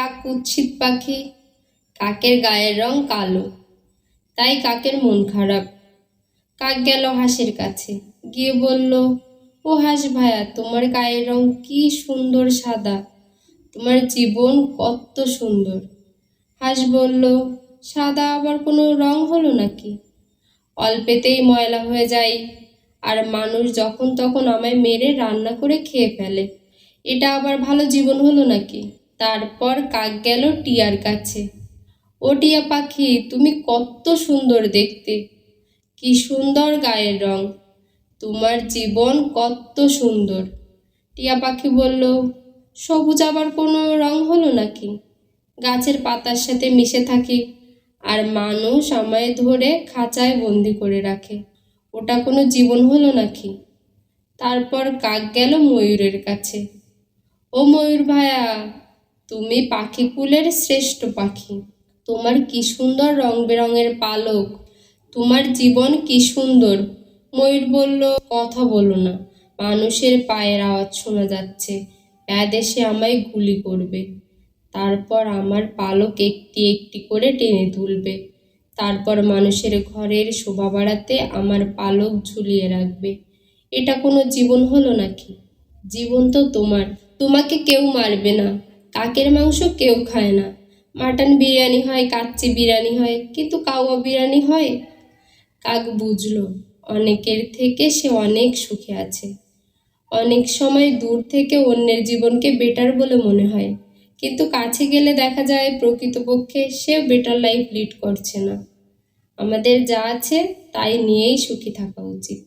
কাক কুৎসিত পাখি, কাকের গায়ের রং কালো, তাই কাকের মন খারাপ। কাক গেল হাঁসের কাছে, গিয়ে বলল, ও হাঁস ভাইয়া তোমার গায়ের রং কি সুন্দর সাদা, তোমার জীবন কত সুন্দর। হাঁস বলল, সাদা আবার কোনো রং হলো নাকি? অল্পেতেই ময়লা হয়ে যায়, আর মানুষ যখন তখন আমায় মেরে রান্না করে খেয়ে ফেলে। এটা আবার ভালো জীবন হলো নাকি? তারপর কাক গেল টিয়ার কাছে। ও টিয়া পাখি, তুমি কত সুন্দর দেখতে। কি সুন্দর গায়ের রং। তোমার জীবন কত সুন্দর। টিয়া পাখি বলল, সবুজ আবার কোনো রং হলো নাকি? গাছের পাতার সাথে মিশে থাকি আর মানুষ আমায় ধরে খাঁচায় বন্দি করে রাখে। ওটা কোনো জীবন হলো নাকি? তারপর কাক গেল ময়ূরের কাছে। ও ময়ূর ভায়া তুমি পাখি কুলের শ্রেষ্ঠ পাখি। তোমার কি সুন্দর রং বেরঙের পালক। তোমার জীবন কি সুন্দর। ময়ূর বলল, কথা বলো না। মানুষের পায়ের আওয়াজ শোনা যাচ্ছে। এসে আমায় গুলি করবে। তারপর আমার পালক একটি একটি করে টেনে তুলবে। তারপর মানুষের ঘরের শোভা বাড়াতে আমার পালক ঝুলিয়ে রাখবে। এটা কোনো জীবন হলো নাকি? জীবন তো তোমার। তোমাকে কেউ মারবে না। কাকের মাংস কেউ খায় না। মাটন বিরিয়ানি হয়, কাচ্চি বিরিয়ানি হয়, কিন্তু কাওয়া বিরিয়ানি হয়? কাক বুঝলো, অনেকের থেকে সে অনেক সুখে আছে। অনেক সময় দূর থেকে অন্যের জীবনকে বেটার বলে মনে হয়, কিন্তু কাছে গেলে দেখা যায় প্রকৃতপক্ষে সেও বেটার লাইফ লিড করছে না। আমাদের যা আছে তাই নিয়েই সুখী থাকা উচিত।